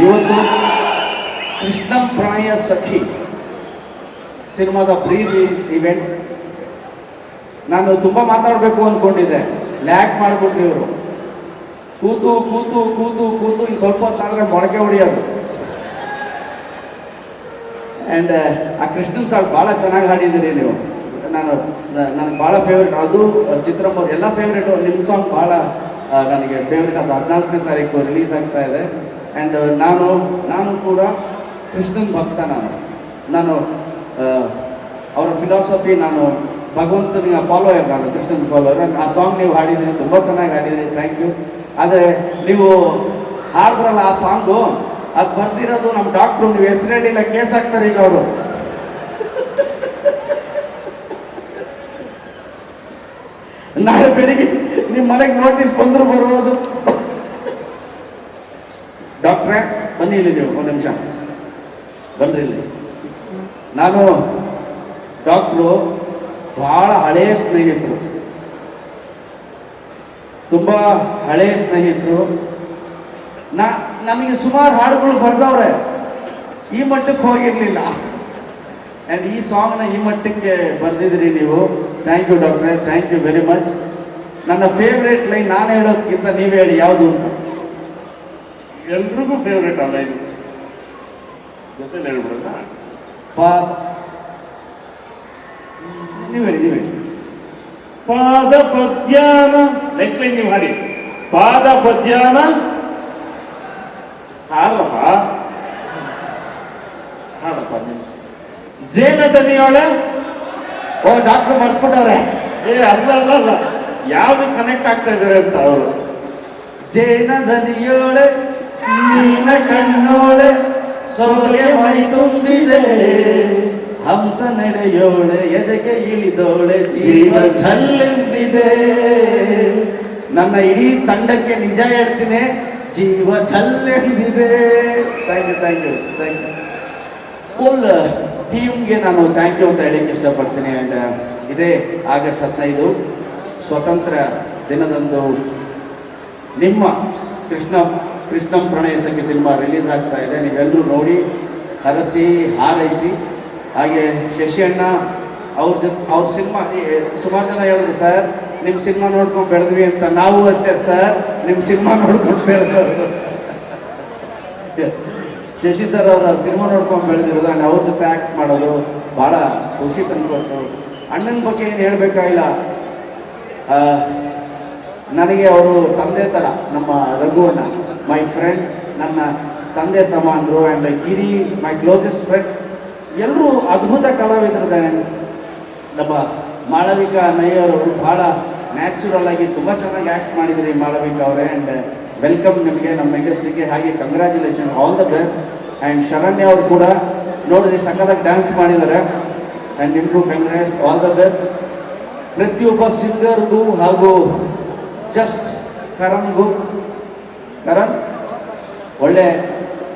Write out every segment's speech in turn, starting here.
ಇವತ್ತು ಕೃಷ್ಣ ಪ್ರಾಯ ಸಖಿ ಸಿನಿಮಾದ ಪ್ರೀ ರಿಲೀಸ್ ಇವೆಂಟ್ ನಾನು ತುಂಬ ಮಾತಾಡಬೇಕು ಅಂದ್ಕೊಂಡಿದ್ದೆ ಲ್ಯಾಕ್ ಮಾಡಿಬಿಟ್ರಿ ಇವರು. ಕೂತು ಕೂತು ಕೂತು ಕೂತು ಇನ್ನು ಸ್ವಲ್ಪ ಹೊತ್ತಾದರೆ ಮೊಳಕೆ ಹೊಡಿಯೋದು. ಆ್ಯಂಡ್ ಆ ಕೃಷ್ಣನ್ ಸಾಂಗ್ ಭಾಳ ಚೆನ್ನಾಗಿ ಹಾಡಿದ್ದೀರಿ ನೀವು. ನಾನು ನನಗೆ ಭಾಳ ಫೇವ್ರೇಟ್ ಅದು ಚಿತ್ರಮ್ಮ ಎಲ್ಲ ಫೇವ್ರೇಟು ನಿಮ್ಮ ಸಾಂಗ್ ಭಾಳ ನನಗೆ ಫೇವ್ರೇಟ್ ಅದು ಹದಿನಾಲ್ಕನೇ ತಾರೀಕು ರಿಲೀಸ್ ಆಗ್ತಾ ಇದೆ. ಆ್ಯಂಡ್ ನಾನು ನಾನು ಕೂಡ ಕೃಷ್ಣನ್ ಭಕ್ತ ನಾನು ನಾನು ಅವರ ಫಿಲಾಸಫಿ ನಾನು ಭಗವಂತನಿಗೆ ಫಾಲೋಯರ್ ನಾನು ಕೃಷ್ಣನ್ ಫಾಲೋಯರ್ ಆ ಸಾಂಗ್ ನೀವು ಹಾಡಿದ್ರಿ ತುಂಬ ಚೆನ್ನಾಗಿ ಹಾಡಿದ್ರಿ ಥ್ಯಾಂಕ್ ಯು ಆದರೆ ನೀವು ಹಾಡಿದ್ರಲ್ಲ ಆ ಸಾಂಗು, ಅದು ಬರ್ದಿರೋದು ನಮ್ಮ ಡಾಕ್ಟ್ರು ನೀವು ಹೆಸರು ಕೇಸ್ ಹಾಕ್ತಾರೆ ಈಗ ಅವರು. ನಾಳೆ ಬೆಳಿಗ್ಗೆ ನಿಮ್ಮ ಮನೆಗೆ ನೋಟಿಸ್ ಬಂದರೂ ಬರ್ಬೋದು ಡಾಕ್ಟ್ರೇ ಬನ್ನಿ ಇಲ್ಲಿ ನೀವು, ಒಂದು ನಿಮಿಷ. ಬನ್ರಿ ಇಲ್ಲಿ. ನಾನು ಡಾಕ್ಟ್ರು ಬಹಳ ಹಳೆಯ ಸ್ನೇಹಿತರು. ತುಂಬ ಹಳೆಯ ಸ್ನೇಹಿತರು. ನಾ, ನಮಗೆ ಸುಮಾರು ಹಾಡುಗಳು ಬರ್ದವ್ರೆ. ಈ ಮಟ್ಟಕ್ಕೆ ಹೋಗಿರ್ಲಿಲ್ಲ. ಆ್ಯಂಡ್ ಈ ಸಾಂಗ್ನ ಈ ಮಟ್ಟಕ್ಕೆ ಬರೆದಿದ್ರಿ ನೀವು. ಥ್ಯಾಂಕ್ ಯು ಡಾಕ್ಟ್ರೆ ಥ್ಯಾಂಕ್ ಯು ವೆರಿ ಮಚ್ ನನ್ನ ಫೇವ್ರೇಟ್ ಲೈನ್ ನಾನು ಹೇಳೋದಕ್ಕಿಂತ ನೀವು ಹೇಳಿ ಯಾವುದು ಅಂತ. ಎಲ್ರಿಗೂ ಫೇವ್ರೇಟ್ ಅಲ್ಲ ಇದು. ಜೊತೆಲಿ ಹೇಳ್ಬಿಡಲ್ಲ ಪಾ ನೀವು ಹೇಳಿ ನೀವು ಹೇಳಿ. ಪಾದ ಪದ್ಯಾನ ನೆಕ್ಲೈನ್ ಲೈನ್ ನೀವು ಹಾಡಿ. ಪಾದ ಪದ್ಯಾನ. ಹಾಡಪ್ಪ. ಹಾಡಪ್ಪ ನೀವು. ಜೇನ ದನಿಯೋಳೆ. ಓ ಡಾಕ್ಟ್ರು ಬರ್ಕೊಂಡವ್ರೆ ಏ ಅಲ್ಲ ಅಲ್ಲ ಅಲ್ಲ. ಯಾವ್ದು ಕನೆಕ್ಟ್ ಆಗ್ತಾ ಇದಾರೆ ಅಂತ ಅವರು? ಜೇನ ದನಿಯೋಳೆ. ನೀನ ಕಣ್ಣೋಳೆ ಸೊಬಗೆ ಮೈ ತುಂಬಿದೆ. ಹಂಸ ನಡೆಯೋಳೆ, ಎದೆಗೆ ಇಳಿದೋಳೆ, ಜೀವ ಛಲ್ಲೆಂದಿದೆ ನನ್ನ ಇಡೀ ತಂಡಕ್ಕೆ ನಿಜ ಹೇಳ್ತೀನಿ, ಜೀವ ಛಲ್ಲೆಂದಿದೆ thank you thank you thank you full ಟೀಮ್ಗೆ ನಾನು ಥ್ಯಾಂಕ್ ಯು ಅಂತ ಹೇಳಕ್ಕೆ ಇಷ್ಟಪಡ್ತೀನಿ ಆ್ಯಂಡ್ ಇದೇ ಆಗಸ್ಟ್ ಹದಿನೈದು ಸ್ವತಂತ್ರ ದಿನದಂದು ನಿಮ್ಮ ಕೃಷ್ಣ ಕೃಷ್ಣಂ ಪ್ರಣಯ ಸಂಖ್ಯೆ ಸಿನಿಮಾ ರಿಲೀಸ್ ಆಗ್ತಾ ಇದೆ. ನೀವೆಲ್ಲರೂ ನೋಡಿ, ಹರಸಿ, ಹಾರೈಸಿ. ಹಾಗೆ ಶಶಿಯಣ್ಣ ಅವ್ರ ಜೊತೆ ಅವ್ರ ಸಿನಿಮಾ ಸುಮಾರು ಜನ ಹೇಳಿದ್ರು, ಸರ್ ನಿಮ್ಮ ಸಿನಿಮಾ ನೋಡ್ಕೊಂಡು ಬೆಳೆದ್ವಿ ಅಂತ. ನಾವು ಅಷ್ಟೇ, ಸರ್ ನಿಮ್ಮ ಸಿನಿಮಾ ನೋಡ್ಕೊಂಡು ಬೆಳೆದವರು. ಶಶಿ ಸರ್ ಅವರ ಸಿನಿಮಾ ನೋಡ್ಕೊಂಡು ಬೆಳೆದಿರೋದು ಆ್ಯಂಡ್ ಅವ್ರ ಜೊತೆ ಆ್ಯಕ್ಟ್ ಮಾಡೋದು ಭಾಳ ಖುಷಿ ತಂದುಕೊಟ್ಟು ಅಣ್ಣನ ಬಗ್ಗೆ ಏನು ಹೇಳಬೇಕಾಗಿಲ್ಲ ನನಗೆ ಅವರು ತಂದೆ ಥರ ನಮ್ಮ ರಘು ಅಣ್ಣ ಮೈ ಫ್ರೆಂಡ್ ನನ್ನ ತಂದೆ ಸಮಾನರು and Giri my closest friend ಎಲ್ಲರೂ ಅದ್ಭುತ ಕಲಾವಿದರಿದ್ದಾರೆ ನಮ್ಮ ಮಾಳವಿಕಾ ನಯ್ಯರು ಭಾಳ ನ್ಯಾಚುರಲ್ ಆಗಿ ತುಂಬ ಚೆನ್ನಾಗಿ ಆ್ಯಕ್ಟ್ ಮಾಡಿದ್ರಿ ಮಾಳವಿಕಾ ಅವರೇ ಆ್ಯಂಡ್ ವೆಲ್ಕಮ್ ನಿಮಗೆ, ನಮ್ಮ ಇಂಡಸ್ಟ್ರಿಗೆ ಹಾಗೆ congratulation all the best and Sharanya ಅವರು ಕೂಡ ನೋಡಿದ್ರಿ ಸಖತ್ತಾಗಿ ಡ್ಯಾನ್ಸ್ ಮಾಡಿದ್ದಾರೆ. ಆ್ಯಂಡ್ ನಿಮಗೂ ಕಂಗ್ರ್ಯಾಟ್ಸ್ ಆಲ್ ದ ಬೆಸ್ಟ್ ಪ್ರತಿಯೊಬ್ಬ ಸಿಂಗರ್ಗೂ ಹಾಗೂ ಜಸ್ಟ್ ಕರಣ್ಗೂ ಕರಣ್, ಒಳ್ಳೆ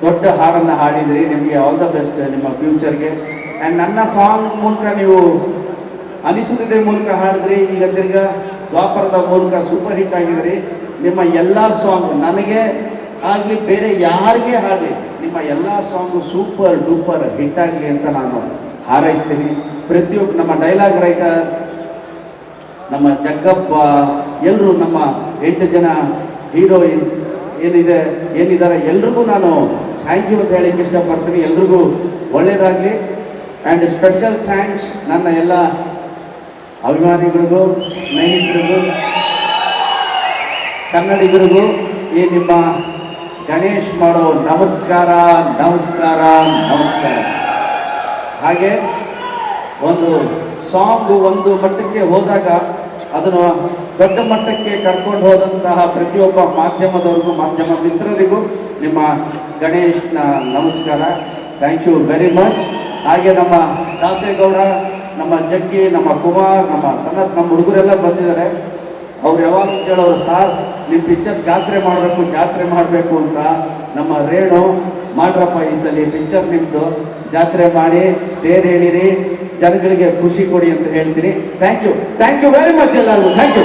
ದೊಡ್ಡ ಹಾಡನ್ನು ಹಾಡಿದ್ರಿ. ನಿಮಗೆ ಆಲ್ ದ ಬೆಸ್ಟ್ ನಿಮ್ಮ ಫ್ಯೂಚರ್ಗೆ ಆ್ಯಂಡ್ ನನ್ನ ಸಾಂಗ್ ಮೂಲಕ ನೀವು ಅನಿಸುತ್ತಿದೆ ಮೂಲಕ ಹಾಡಿದ್ರಿ. ಈಗ ತಿರ್ಗಾ ದ್ವಾಪರದ ಮೂಲಕ ಸೂಪರ್ ಹಿಟ್ ಆಗಿದ್ರಿ. ನಿಮ್ಮ ಎಲ್ಲ ಸಾಂಗ್ ನನಗೆ ಆಗಲಿ ಬೇರೆ ಯಾರಿಗೆ ಹಾಡಲಿ, ನಿಮ್ಮ ಎಲ್ಲ ಸಾಂಗ್ ಸೂಪರ್ ಡೂಪರ್ ಹಿಟ್ ಆಗಲಿ ಅಂತ ನಾನು ಹಾರೈಸ್ತೀನಿ. ಪ್ರತಿಯೊಬ್ಬ ನಮ್ಮ ಡೈಲಾಗ್ ರೈಟರ್ ನಮ್ಮ ಜಗ್ಗಪ್ಪ ಎಲ್ಲರೂ ನಮ್ಮ ಎಂಟು ಜನ ಹೀರೋಯಿನ್ಸ್ ಏನಿದೆ, ಏನಿದ್ದಾರೆ, ಎಲ್ರಿಗೂ ನಾನು ಥ್ಯಾಂಕ್ ಯು ಅಂತ ಹೇಳಕ್ಕೆ ಇಷ್ಟಪಡ್ತೀನಿ. ಎಲ್ರಿಗೂ ಒಳ್ಳೆಯದಾಗಲಿ ಆ್ಯಂಡ್ ಸ್ಪೆಷಲ್ ಥ್ಯಾಂಕ್ಸ್ ನನ್ನ ಎಲ್ಲ ಅಭಿಮಾನಿಗಳಿಗೂ, ಸ್ನೇಹಿತರಿಗೂ, ಕನ್ನಡಿಗರಿಗೂ ಈ ನಿಮ್ಮ ಗಣೇಶ್ ಮಾಡೋ ನಮಸ್ಕಾರ ನಮಸ್ಕಾರ ನಮಸ್ಕಾರ. ಹಾಗೆ ಒಂದು ಸಾಂಗು ಒಂದು ಮಟ್ಟಕ್ಕೆ ಹೋದಾಗ ಅದನ್ನು ದೊಡ್ಡ ಮಟ್ಟಕ್ಕೆ ಕರ್ಕೊಂಡು ಹೋದಂತಹ ಪ್ರತಿಯೊಬ್ಬ ಮಾಧ್ಯಮದವ್ರಿಗೂ, ಮಾಧ್ಯಮ ಮಿತ್ರರಿಗೂ ನಿಮ್ಮ ಗಣೇಶನ ನಮಸ್ಕಾರ. ಥ್ಯಾಂಕ್ ಯು ವೆರಿ ಮಚ್ ಹಾಗೆ ನಮ್ಮ ದಾಸೇಗೌಡ, ನಮ್ಮ ಜಗ್ಗಿ, ನಮ್ಮ ಕುಮಾರ್, ನಮ್ಮ ಸನತ್, ನಮ್ಮ ಹುಡುಗರೆಲ್ಲ ಬಂದಿದ್ದಾರೆ. ಅವ್ರು ಯಾವಾಗ ಕೇಳೋರು, ಸಾರ್ ನಿಮ್ಮ ಪಿಕ್ಚರ್ ಜಾತ್ರೆ ಮಾಡಬೇಕು ಜಾತ್ರೆ ಮಾಡಬೇಕು ಅಂತ ನಮ್ಮ ರೇಣು ಮಾಡ್ರಪ್ಪ ಈ ಸಲ ಪಿಕ್ಚರ್ ನಿಮ್ಮದು ಜಾತ್ರೆ ಮಾಡಿ ತೇರು ಹೇಳಿರಿ ಜನಗಳಿಗೆ ಖುಷಿ ಕೊಡಿ ಅಂತ ಹೇಳ್ತೀನಿ. Thank you thank you very much ಎಲ್ಲರಿಗೂ. Thank you